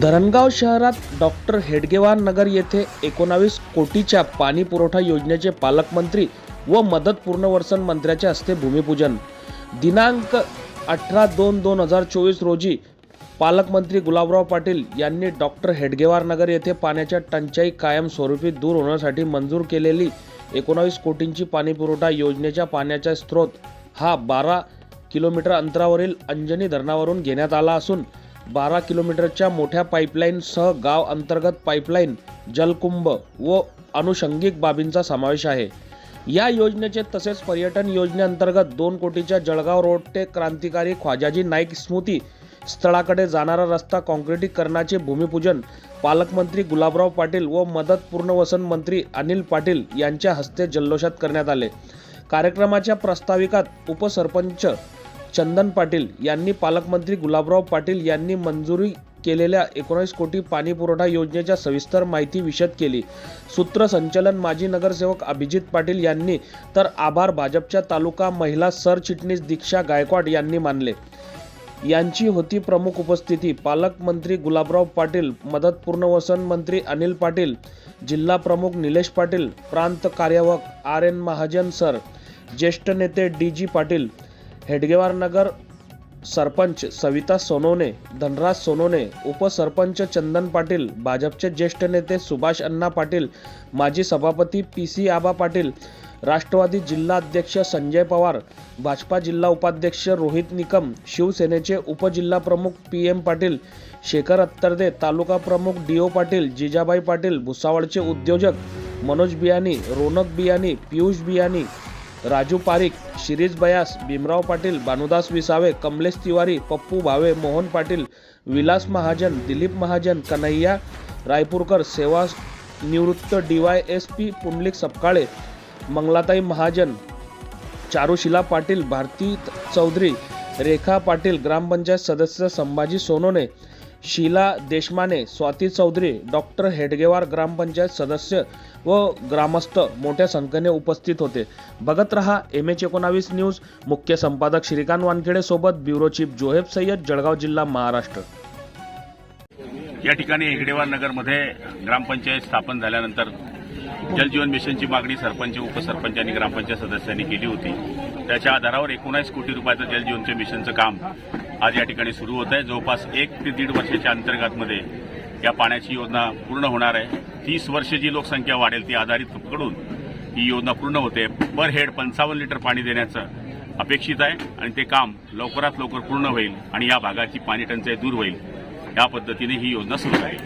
धरणगाव शहरात डॉक्टर हेडगेवार नगर येथे एकोणावीस कोटीच्या पाणी पुरवठा योजनेचे पालकमंत्री व मदत पूर्णवर्सन मंत्र्याच्या हस्ते भूमिपूजन. दिनांक अठरा दोन दोन हजार चोवीस रोजी पालकमंत्री गुलाबराव पाटील यांनी डॉक्टर हेडगेवार नगर येथे पाण्याच्या टंचाई कायमस्वरूपी दूर होण्यासाठी मंजूर केलेली एकोणावीस कोटींची पाणीपुरवठा योजनेच्या पाण्याचा स्रोत हा बारा किलोमीटर अंतरावरील अंजनी धरणावरून घेण्यात आला असून बारा किलोमीटरच्या मोठ्या पाईपलाईनसह गाव अंतर्गत पाईपलाईन जलकुंभ व अनुषंगिक बाबींचा समावेश आहे. या योजनेचे तसेच पर्यटन योजनेअंतर्गत दोन कोटीच्या जळगाव रोड ते क्रांतिकारी ख्वाजाजी नाईक स्मृती स्थळाकडे जाणारा रस्ता काँक्रिटीकरणाचे भूमिपूजन पालकमंत्री गुलाबराव पाटील व मदत पूर्णवसन मंत्री अनिल पाटील यांच्या हस्ते जल्लोषात करण्यात आले. कार्यक्रमाच्या प्रस्ताविकात उपसरपंच चंदन पाटील यांनी पालकमंत्री गुलाबराव पाटील यांनी मंजुरी केलेल्या एकोणीस कोटी पाणी पुरवठा योजनेच्या सविस्तर माहिती विशद केली. सूत्रसंचलन माजी नगरसेवक अभिजित पाटील यांनी तर आभार भाजपच्या तालुका महिला सरचिटणीस दीक्षा गायकवाड यांनी मानले. यांची होती प्रमुख उपस्थिती. पालकमंत्री गुलाबराव पाटील मदत पूर्णवसन मंत्री अनिल पाटील जिल्हा प्रमुख निलेश पाटील प्रांत कार्यवाहक आर एन महाजन सर ज्येष्ठ नेते डी जी पाटील हेडगेवार नगर सरपंच सविता सोनवणे धनराज सोनवणे उपसरपंच चंदन पाटील भाजपचे ज्येष्ठ नेते सुभाष अण्णा पाटील माजी सभापती पी सी आबा पाटील राष्ट्रवादी जिल्हा अध्यक्ष संजय पवार भाजपा जिल्हा उपाध्यक्ष रोहित निकम शिवसेनेचे उपजिल्हा प्रमुख पी एम पाटील शेखर अत्तरदे तालुका प्रमुख डी ओ पाटील जिजाबाई पाटील भुसावळचे उद्योजक मनोज बियानी रोनक बियानी पियुष बियानी राजू पारिक शिरीष बयास भीमराव पाटील भानुदास विसावे कमलेश तिवारी पप्पू भावे मोहन पाटील विलास महाजन दिलीप महाजन कन्हैया रायपूरकर सेवा निवृत्त D Y S P Pundalik Sapkale Mangalatai Mahajan Charushila Patil Bharti Chaudhari Rekha Patil ग्रामपंचायत सदस्य संभाजी सोनोने शीला देशमाने स्वाती चौधरी डॉक्टर हेडगेवार ग्रामपंचायत सदस्य व ग्रामस्थ मोठ्या संख्येने उपस्थित होते. बघत रहा एम एच एकोणावीस न्यूज. मुख्य संपादक श्रीकांत वानखेडे सोबत ब्युरो चीफ जोहेब सय्यद जळगाव जिल्हा महाराष्ट्र. या ठिकाणी हेगडेवार नगरमध्ये ग्रामपंचायत स्थापन झाल्यानंतर जलजीवन मिशनची मागणी सरपंच उपसरपंच आणि ग्रामपंचायत सदस्यांनी केली होती. त्याच्या आधारावर एकोणीस कोटी रुपयाचं जलजीवनच्या मिशनचं काम आज या ठिकाणी सुरू होत आहे. जवळपास एक ते दीड वर्षाच्या अंतर्गतमध्ये या पाण्याची योजना पूर्ण होणार आहे. तीस वर्ष जी लोकसंख्या वाढेल ती आधारित कडून ही योजना पूर्ण होते. पर हेड पंचावन्न लिटर पाणी देण्याचं अपेक्षित आहे आणि ते काम लवकरात लवकर पूर्ण होईल आणि या भागाची पाणी टंचाई दूर होईल. या पद्धतीने ही योजना सुरू आहे.